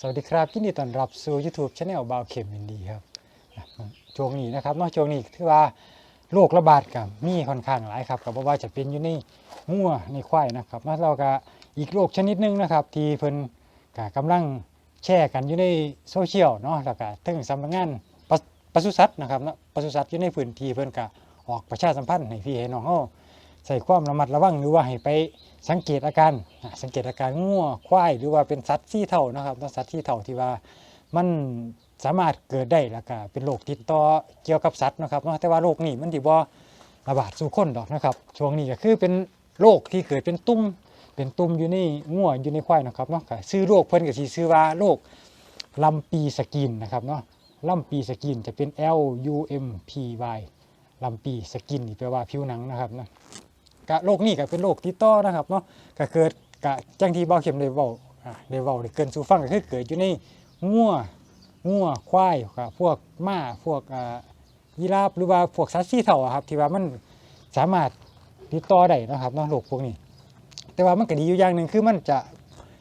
สวัสดีครับยินดีต้อนรับสู่ YouTube c h anel บาวเข็มยินดีครับช่วงนี้นะครับนอกช่วงนี้ถือว่าโรคระบาดกับมีค่อนข้างหลายครับกับว่าจะเป็นอยู่ในงัวในควายนะครับแล้วเราก็อีกโรคชนิดหนึงนะครับ ที่เพิ่นก็กำลังแชร์กันอยู่ในโซเชียลเนาะแล้วก็ถึงสำนักงานปศุสัตว์นะครับนะปศุสัตว์อยู่ในพื้นที่เพิ่นก็ออกประชาสัมพันธ์ให้พี่ให้น้องเฮา ใส่ความระมัดระวังหรือว่าให้ไปสังเกตอาการสังเกตอาการงัวควายหรือว่าเป็นสัตว์ที่เท่านะครับสัตว์ที่เท่าที่ว่ามันสามารถเกิดได้แล้วก็เป็นโรคติดต่อเกี่ยวกับสัตว์นะครับแต่ว่าโรคนี้มันที่บ่ระบาดสู่คนดอกนะครับ ช่วงนี้ก็คือเป็นโรคที่เกิดเป็นตุ่มเป็นตุ่มอยู่ในงัวอยู่ในควายนะครับเนาะก็ชื่อโรคเพิ่นก็สิชื่อว่าโรคลำปีสกินนะครับเนาะลำปีสกินจะเป็น L U M P Y ลำปีสกินนี่แปลว่าผิวหนังนะครับเนาะ ก็โรคนี้ก็เป็นโรคติดต่อนะครับเนาะก็เกิดก็จังที่เบาเข็มได้เว้าอ่าได้เว้าได้เกินสูฟังก็คือเกิดอยู่ในงัวงัวควายครับพวกม้าพวกอ่ายีราฟหรือว่าพวกสัตว์สีเถาครับที่ว่ามันสามารถติดต่อได้นะครับเนาะโรคพวกนี้ แต่ว่ามันก็ดีอยู่อย่างหนึ่งคือมันจะ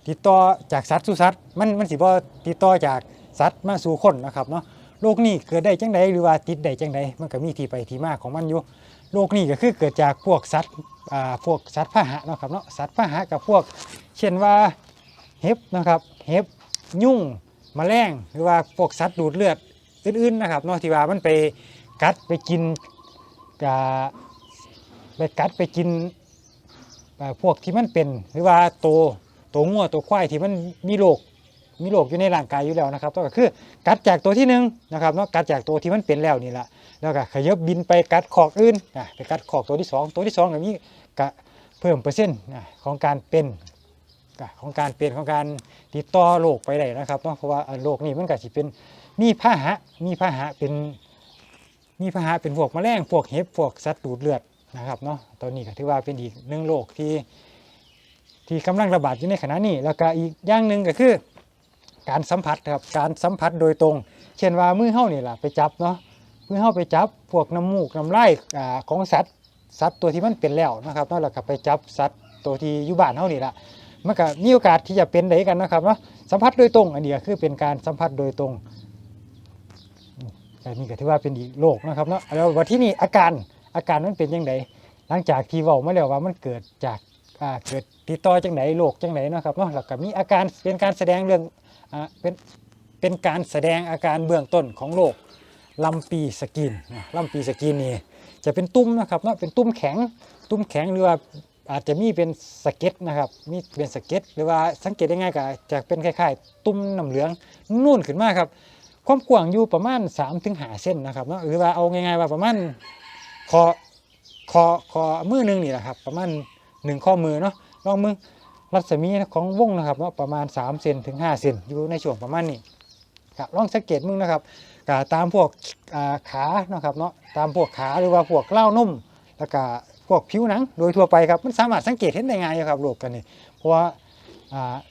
ติดต่อจากสัตว์สู่สัตว์มันมันสิบ่ติดต่อจากสัตว์มาสู่คนนะครับเนาะโรคนี้เกิดได้จังใดหรือว่าติดได้จังใดมันก็มีที่ไปที่มาของมันอยู่โรคนี้ก็คือเกิดจากพวกสัตว์ พวกสัตว์พาหะนะครับเนาะสัตว์พาหะกับพวก เช่นว่าเห็บนะครับเห็บยุ่งแมลงหรือว่าพวกสัตว์ดูดเลือดอื่นๆนะครับเนาะที่ว่ามันไปกัดไปกินกาไปกัดไปกินพวกที่มันเป็นหรือว่าตัวตัวงัวตัวควายที่มันมีโรคมีโรคอยู่ในร่างกายอยู่แล้วนะครับก็คือกัดจากตัวที่หนึ่งนะครับเนาะกัดจากตัวที่มันเป็นแล้วนี่แหละ แล้วก็ขยับบินไปกัดขอกอื่นอะไปกัดขอกตัวที่สองตัวที่สองแบบนี้ก็เพิ่มเปอร์เซ็นต์อะของการเป็นของการเป็นของการติดต่อโรคไปได้นะครับเนาะเพราะว่าโรคนี้มันก็สิเป็นมีพาหะมีพาหะเป็นมีพาหะเป็นพวกแมลงพวกเห็บพวกสัตว์ดูดเลือดนะครับเนาะตอนนี้ก็ถือว่าเป็นอีกหนึ่งโรคที่ที่กำลังระบาดอยู่ในขณะนี้ แล้วก็อีกอย่างหนึ่งก็คือ การสัมผัสครับการสัมผัสโดยตรง เช่นว่ามือเฮานี่แหละไปจับเนาะ มือเฮาไปจับพวกน้ำมูกน้ำลายอ่าของสัตว์สัตว์ตัวที่มันเป็นแล้วนะครับเนาะแล้วก็ไปจับสัตว์ตัวที่อยู่บ้านเฮานี่ล่ะมันก็มีโอกาสที่จะเป็นได้กันนะครับเนาะสัมผัสโดยตรงอันนี้ก็คือเป็นการสัมผัสโดยตรงอันนี้ก็ถือว่าเป็นอีกโรคนะครับเนาะแล้วว่าที่นี่อาการอาการมันเป็นยังไงหลังจากที่เว้ามาแล้วว่ามันเกิดจากเกิดติดต่อจังไหนโรคจังไหนนะครับเนาะแล้วก็มีอาการเป็นการแสดงเรื่องอเป็นเป็นการแสดงอาการเบื้องต้นของโรค ลำปีสกินนะลำปีสกินนี่จะเป็นตุ้มนะครับเนาะเป็นตุ้มแข็ง ตุ้มแข็งหรือว่าอาจจะมีเป็นสะเก็ตนะครับมีเป็นสะเก็ตหรือว่าสังเกตได้ง่ายก็จะเป็นคล้ายๆ ตุ้มน้ำเหลืองนุ่นขึ้นมาครับความกว้างอยู่ประมาณ3ถึง5เส้นนะครับเนาะหรือว่าเอาง่ายๆว่าประมาณคอคอคอมือหนึงนี่แหละครับ ประมาณ1ข้อมือเนาะลองมือรัศมีของวงนะครับเนาะประมาณ3เซนถึง5เซนอยู่ในช่วงประมาณนี้ครับลองสังเกตมึงนะครับ ก็ตามพวกอ่าขาะครับเนาะตามพวกขาหรือว่าพวกเล้านุ่ม แล้วก็พวกผิวหนัง โดยทั่วไปครับมันสามารถสังเกตเห็นได้ง่ายครับโรคกันนี่เพราะว่า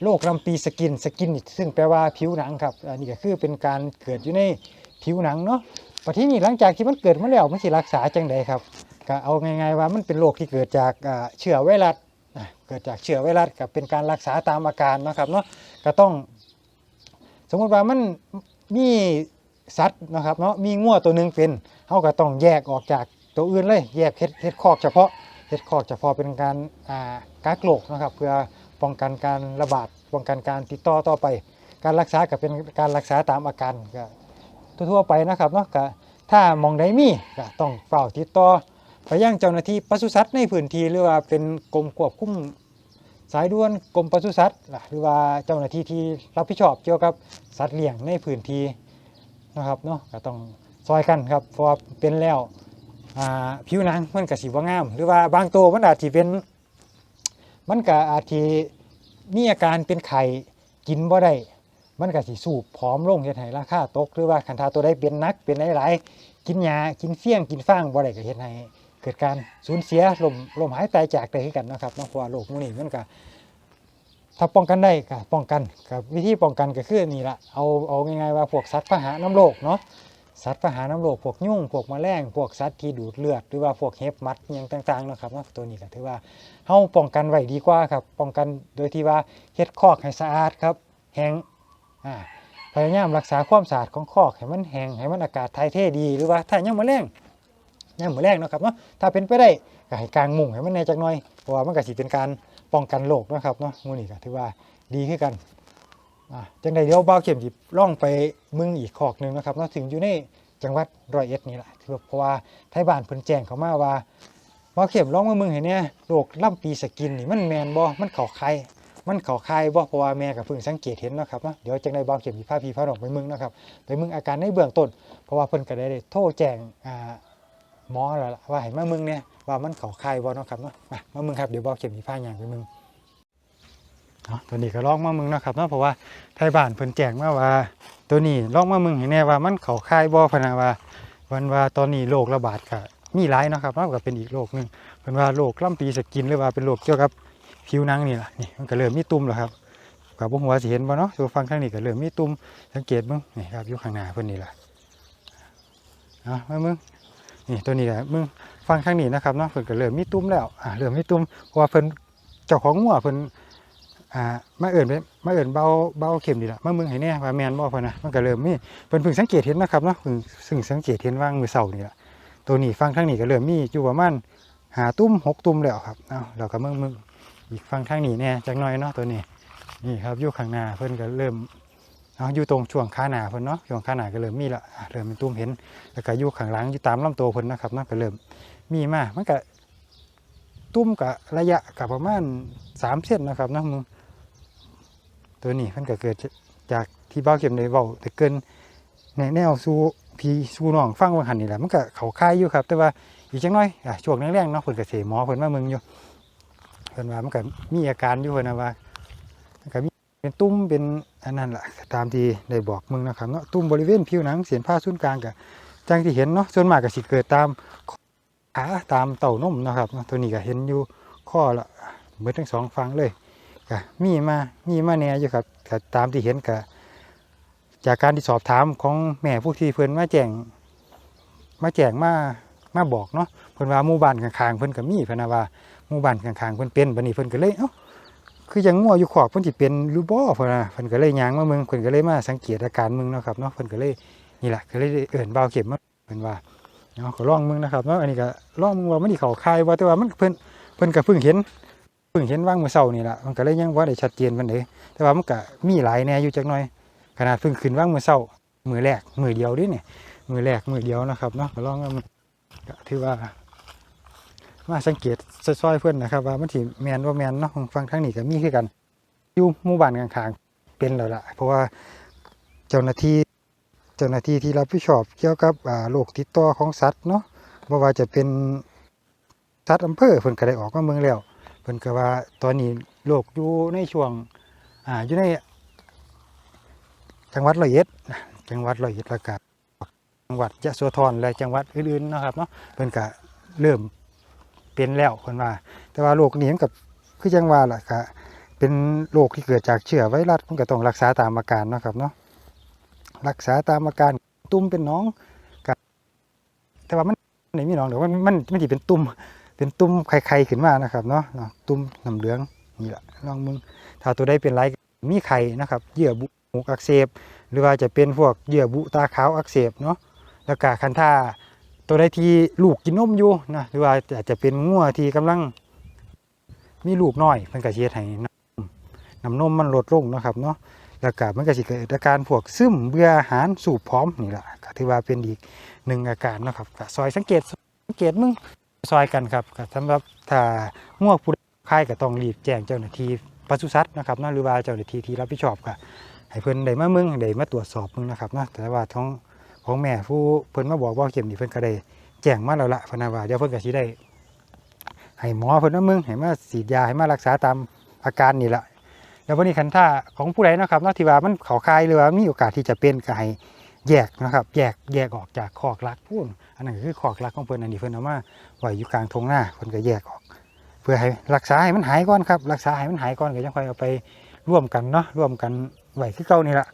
โรคลำปีสกินสกินซึ่งแปลว่าผิวหนังครับอันนี้ก็คือเป็นการเกิดอยู่ในผิวหนังเนาะประเทศนี้หลังจากที่มันเกิดมาแล้วมันสิรักษาจังไดครับก็เอาง่ายๆว่ามันเป็นโรคที่เกิดจากเชื้อไวรัสเกิดจากเชื้อไวรัสกับเป็นการรักษาตามอาการนะครับเนาะก็ต้อง สมมติว่ามันมี สัตว์นะครับเนาะมีงัวตัวหนึ่งเป็นเขาก็ต้องแยกออกจากตัวอื่นเลย แยกเฮ็ดเฮ็ดคอกเฉพาะเฮ็ดคอกเฉพาะเป็นการอ่ากักโรคนะครับ เพื่อป้องกันการระบาดป้องกันการติดต่อต่อไป การรักษาก็เป็นการรักษาตามอาการก็ทั่วๆไปนะครับเนาะก็ถ้ามองใดมีก็ต้องเฝ้าติดต่อไปยังเจ้าหน้าที่ปศุสัตว์ในพื้นที่หรือว่าเป็นกรมควบคุมสายด่วนกรมปศุสัตว์หรือว่าเจ้าหน้าที่ที่รับผิดชอบเกี่ยวกับสัตว์เลี้ยงในพื้นที่ นะครับเนาะก็ต้องซอยกันครับเพราะว่าเป็นแล้วผิวหนังมันก็สิบ่างาม หรือว่าบางตัวมันอาจสิเป็น มันก็อาจสิมีอาการเป็นไข้กินบ่ได้มันก็สิสูบผอมลงเฮ็ดให้ราคาตก หรือว่าคันทาตัวใดเป็นนักเป็นหลายๆกินยากินเฟี้ยงกินฟางบ่ได้ก็เฮ็ดให้เกิดการสูญเสียลมลมหายใจจากได้คือกันนะครับเนาะเพราะว่าโรคพวกนี้มันก็ ถ้าป้องกันได้ก็ป้องกันกับวิธีป้องกันก็คือนี่ละเอาเอาง่ายๆว่าพวกสัตว์พาหะน้ำโรคเนาะสัตว์พาหะน้ำโรคพวกยุ่งพวกแมลงพวกสัตว์ที่ดูดเลือดหรือว่าพวกเห็บมัดอย่างต่างๆนะครับนาะตัวนี้ก็ถือว่าเฮาป้องกันไว้ดีกว่าครับป้องกันโดยที่ว่าเฮ็ดคอกให้สะอาดครับแห้งอ่าพยายามรักษาความสะอาดของคอกให้มันแห้งให้มันอากาศถ่ายเทดีหรือว่าถ้ายังมาแรงยังมาแรงเนาะครับเนาะถ้าเป็นไปได้ก็ให้กางมุ้งให้มันแน่จักหน่อยเพราะว่ามันก็สิเป็นการ ป้องกันโรคนะครับเนาะมือนี้ก็ถือว่าดีขึ้นกันจังใดเดี๋ยวเบาเข็มสิล่องไปมึงอีกคอกหนึ่งนะครับเนาะถึงอยู่ในจังหวัดร้อยเอ็ดนี่แหละคือเพราะว่าไทยบ้านเพิ่นแจ้งเขามาว่าว่าเข็มร้องมามึงเห็นเนี่ยโรคล่ำปีสกินนี่มันแมนบ่มันเข่าใครมันเข่าใครบ่เพราะว่าแม่กับเพิ่งสังเกตเห็นนะครับเนาะเดี๋ยวจังได้บ่าเข็มสิพาพี่พาน้องไปมึงนะครับไปมึงอาการในเบื้องต้น เพราะว่าเพิ่นก็ได้โทรแจ้งอ่า หมอแล้วล่ะว่าให้มามึงเนี่ยว่ามันเขาใครบ่เนาะครับเนาะมามามึงครับเดี๋ยวบ่เข็มสิพาย่างไปมึงเนาะตัวนี้ก็ลองมามึงเนาะครับเนาะเพราะว่าไทยบ้านเพิ่นแจ้งมาว่า ตัวนี้ลองมามึงให้แน่ว่ามันเขาใครบ่พนะว่า วันว่าตอนนี้โรคระบาดก็มีหลายเนาะครับเนาะก็เป็นอีกโรคหนึงเป็นว่าโรคล่ำปีสกินหรือว่าเป็นโรคเกี่ยวกับผิวหนังนี่แหละนี่มันก็เริ่มมีตุ่มแล้วครับกับบุหัวสิเห็นบ่เนาะส่วฟังข้างนี้ก็เริ่มมีตุ่มสังเกตมึงนี่ครับอยู่ข้างหน้าเพิ่นนี่แหละเอามามึง นี่ตัวนี้แหละมึงฟังข้างนี้นะครับเนาะเพิ่นก็เริ่มมีตุ่มแล้วอ่าเริ่มมีตุ่มเพราะว่าเพิ่นเจ้าของงัวเพิ่นอ่ามาเอิ่นไปมาเอิ่นเบาเบาเข็มนี่แหละมามึงให้แน่ว่าแมนบ่เพิ่นนะมันก็เริ่มมีเพิ่นเพิ่งสังเกตเห็นนะครับเนาะเพิ่งซึ่งสังเกตเห็นว่างมือเสาร์นี่แหละตัวนี้ฟังข้างนี้ก็เริ่มมีอยู่ประมาณหาตุ้มหกตุ้มแล้วครับเอาเราก็มึงมึงอีกฟังทางนี้แน่จักหน่อยเนาะตัวนี้นี่ครับอยู่ข้างหน้าเพิ่นก็เริ่ม เอาอยู่ตรงช่วงขาหนาเพิ่นเนาะช่วงขาหนาก็เริ่มมีละอะเริ่มเป็นตุ้มเห็นแล้วก็อยู่ข้างหลังอยู่ตามลำตัวเพิ่นนะครับเนะก็เริ่มมีมามันก็ตุ้มกับระยะกับประมาณสามเซนนะครับนะมึงตัวนี้มันก็เกิดจากที่เบ้าเก็บในเว้าแต่เกินในแนวสู่พี่สู่น้องฟังว่าหันนี่แหละมันก็เขาคายอยู่ครับ แต่ว่าอีกจังน้อยอะช่วงแรกๆเนาะเพิ่นก็เสหมอเพิ่นมาเมืองอยู่เพิ่นว่ามันก็มีอาการอยู่เพิ่นนะว่า เป็นตุ่มเป็นอันนั้นแหละตามที่ได้บอกมึงนะครับเนาะตุ่มบริเวณผิวหนังเส้นผ่าศูนย์กลางก็จังที่เห็นเนาะส่วนมากก็สิเกิดตามขาตามเต้านมนะครับเนาะตัวนี้ก็เห็นอยู่ข้อละเบิดทั้งสองฝั่งเลยก็มีมามีมาแหน่อยู่ครับก็ตามที่เห็นก็จากการที่สอบถามของแม่ผู้ที่เพิ่อนมาแจ้งมาแจ้งมามาบอกเนาะเพิ่อนว่าหมู่บ้านข้างๆเพิ่อนก็มีเพิ่นนว่าหมู่บ้านข้างๆเพิ่อนเป็นบัดนี้เพิ่อนก็เลยเอ้า คือยังงัวอยู่ขอกเพิ่นสิเป็นรือบ่เพิ่นน่ะเพิ่นก็เลยย่างมาเมืองเพิ่นก็เลยมาสังเกตอาการเมืองเนาะครับเนาะเพิ่นก็เลยนี่แหละก็เลยเอิ้นบ่าวเข็มมาเพิ่นว่าเนาะก็ลองเมืองนะครับเนาะอันนี้ก็ลองเมืองว่ามันสิเข้าค่ายบ่แต่ว่ามันเพิ่นเพิ่นก็เพิ่งเห็นเพิ่งเห็นว่างมื้อเช้านี่ล่ะมันก็เลยยังบ่ได้ชัดเจนปานใดแต่ว่ามันก็มีหลายแน่อยู่จักหน่อย ขนาดเพิ่งขึ้นว่างมื้อเช้ามื้อแรกมื้อเดียวเดิเนี่ยมื้อแรกมื้อเดียวนะครับเนาะก็ลองเอามาก็ถือว่า มาสังเกตซอยๆเพื่อนนะครับ ว่ามันสิแมนว่าแมนเนาะฟังทางนี้ก็มีคือกันอยู่หมู่บ้านข้างๆเป็นแล้วล่ะ เพราะว่าเจ้าหน้าที่เจ้าหน้าที่ที่รับผิดชอบเกี่ยวกับโรคติดต่อของสัตว์เนาะบ่ว่าจะเป็นสัตว์อำเภอเพิ่นก็ได้ออกมาเมืองแล้วเพิ่นก็ว่าตอนนี้โรคอยู่ในช่วงอ่าอยู่ในจังหวัดร้อยเอ็ดจังหวัดร้อยเอ็ดแล้วก็จังหวัดยะโสธรและจังหวัดอื่นๆนะครับเนาะเพิ่นก็เริ่ม เป็นแล้วเพิ่นว่า แต่ว่าโรคนี้มันกับคือจังว่าล่ะก็เป็นโรคที่เกิดจากเชื้อไวรัสมันก็ต้องรักษาตามอาการเนาะครับเนาะรักษาตามอาการตุ่มเป็นน้องก็แต่ว่ามันไม่มีน้องเดี๋ยวมันมันมันสิเป็นตุ่มเป็นตุ่มไข่ๆขึ้นมานะครับเนาะตุ่มน้ำเหลืองนี่แหละลองมึงถ้าตัวใดเป็นไรมีไข่นะครับเยื่อบุหูอักเสบหรือว่าจะเป็นพวกเยื่อบุตาขาวอักเสบเนาะแล้วก็คันท่า ตัวใดที่ลูกกินนมอยู่นะหรือว่าอาจจะเป็นงัวที่กำลัง มีลูกน้อยมันก็สิเฮ็ดให้น้ำน้ำนมมันลดลงนะครับเนาะแล้วก็มันก็สิเกิดอาการพวกซึมเบื่ออาหารสูบพร้อมนี่แหละก็ถือว่าเป็นอีกหนึ่งอาการนะครับก็ซอยสังเกตสังเกตมึงซอยกันครับก็สำหรับถ้างัวผู้ใครก็ต้องรีบแจ้งเจ้าหน้าที่ปศุสัตว์นะครับนะหรือว่าเจ้าหน้าที่ที่รับผิดชอบก็ให้เพิ่นได้มามึงได้มาตรวจสอบมึงนะครับนะแต่ว่าท้อง ของแม่ผู้เพิ่นมาบอกว่าเข็มนี่เพิ่นก็ได้แจ้งมาแล้วละพนนะว่าเดี๋ยวเพิ่นก็สิได้ให้หมอเพิ่นมามึงให้มาฉีดยาให้มารักษาตามอาการนี่ละแล้ววันนี้คันท่าของผู้ใดนะครับนาะที่ว่ามันเขาคายหรือว่ามีโอกาสที่จะเป็นก็ให้แยกนะครับ แยกแยกออกจากคอกลักพูนอันนั้นคือคอกลักของเพิ่นอันนี้เพิ่นเอามาไว้อยู่กลางทงหน้าเพิ่นก็แยกออก เพื่อให้รักษาให้มันหายก่อนครับรักษาให้มันหายก่อนก็ยังค่อยเอาไปร่วมกันเนาะร่วมกันไหวคือเก่านี่แหละ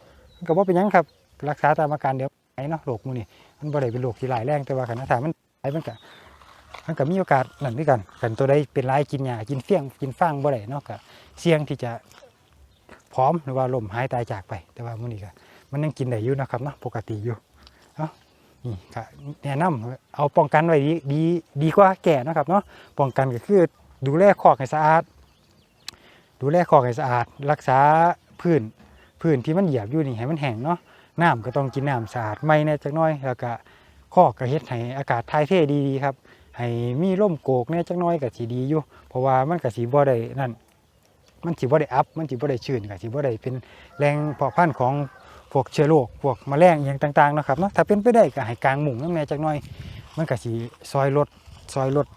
ก็บ่เป็นหยังครับรักษาตามอาการเดี๋ยว หายเนาะโรคมูนี่มันบ่ได้เป็นโรคที่ร้ายแรงแต่ว่าคันถ้ามันหายมันก็มันก็มีโอกาสนั่นด้วยกันคันตัวใดเป็นร้ายกินยากินเฟี้ยงกินฟางบ่ได้เนาะก็เสี่ยงที่จะพร้อมหรือว่าล่มหายตายจากไป แต่ว่ามื้อนี้ก็มันยังกินได้อยู่นะครับเนาะปกติอยู่เอ้านี่ก็แนะนำเอาป้องกันไว้ดีดีดีกว่าแก่นะครับเนาะป้องกันก็คือดูแลคอกให้สะอาด ดูแลคอกให้สะอาด รักษาพื้นพื้นที่มันเหยียบอยู่นี่ให้มันแห้งเนาะ น้ำก็ต้องกินน้ำสะอาดไม่แน่จักน้อย แล้วก็คอกก็เฮ็ดให้อากาศถ่ายเทดีๆครับ ให้มีร่มโกกแน่จักน้อยก็สิดีอยู่ เพราะว่ามันก็สิบ่ได้นั่น มันสิบ่ได้อัพ มันสิบ่ได้ชื้นก็สิบ่ได้เป็นแรงเพาะพันธุ์ของพวกเชื้อโรคพวกแมลงอย่างต่างๆนะครับเนาะถ้าเป็นไปได้ก็ให้กลางหมุงนแน่จักน่อย มันก็สิซอยลดซอยลด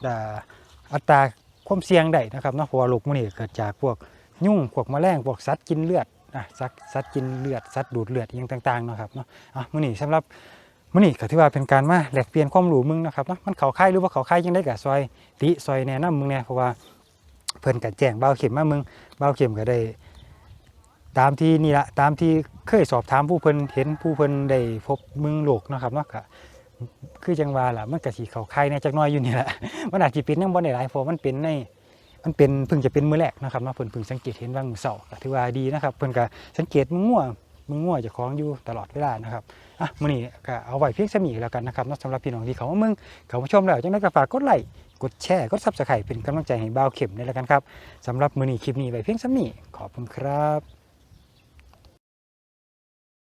อัตราความเสี่ยงได้นะครับเนาะเพราะว่าโรคมื้อนี้เกิดจากพวกยุ่งพวกแมลงพวกสัตว์กินเลือด สัตว์สัตว์กินเลือดสัตว์ดูดเลือดอย่างต่างๆเนาะครับเนาะอะมื้อนี้สำหรับมื้อนี้ก็ถือว่าเป็นการมาแลกเปลี่ยนความรู้มึงนะครับเนาะมันเข้าค่ายหรือว่าเข้าค่ายจังได๋ก็ซอยติซอยแนะนํมึงแน่เพราะว่าเพิ่นก็แจ้งเบาเข็มมามึงเบาเข็มก็ได้ ตามที่นี่ละตามที่เคยสอบถามผู้เพิ่นเห็นผู้เพิ่นได้พบมึงโลกเนาะครับเนาะก็คือจังว่าล่ะมันก็สิเข้าค่ายในจักน้อยอยู่นี่แหละมันอาจสิเป็นยังบ่ได้หลายเพราะมันเป็นใน มันเป็นเพิ่งจะเป็นมื้อแรกนะครับมาเพิ่นเพิ่งสังเกตเห็นว่างมือเสาก็ถือว่าดีนะครับเพิ่นก็สังเกตมึงง่วมึงง่วจะคล้องอยู่ตลอดเวลานะครับอะมื้อนี้ก็เอาไว้เพียงสมีแล้วกันนะครับนอกสำหรับพี่น้องที่เขามามึงเขามาชมแล้วจังได๋ก็ฝากกดไลค์กดแชร์กดซับสไครป์เป็นกำลังใจให้บ่าวเข็มด้วยแล้วกันครับสำหรับมือนี้คลิปนี้ไว้เพียงสามีขอบคุณครับ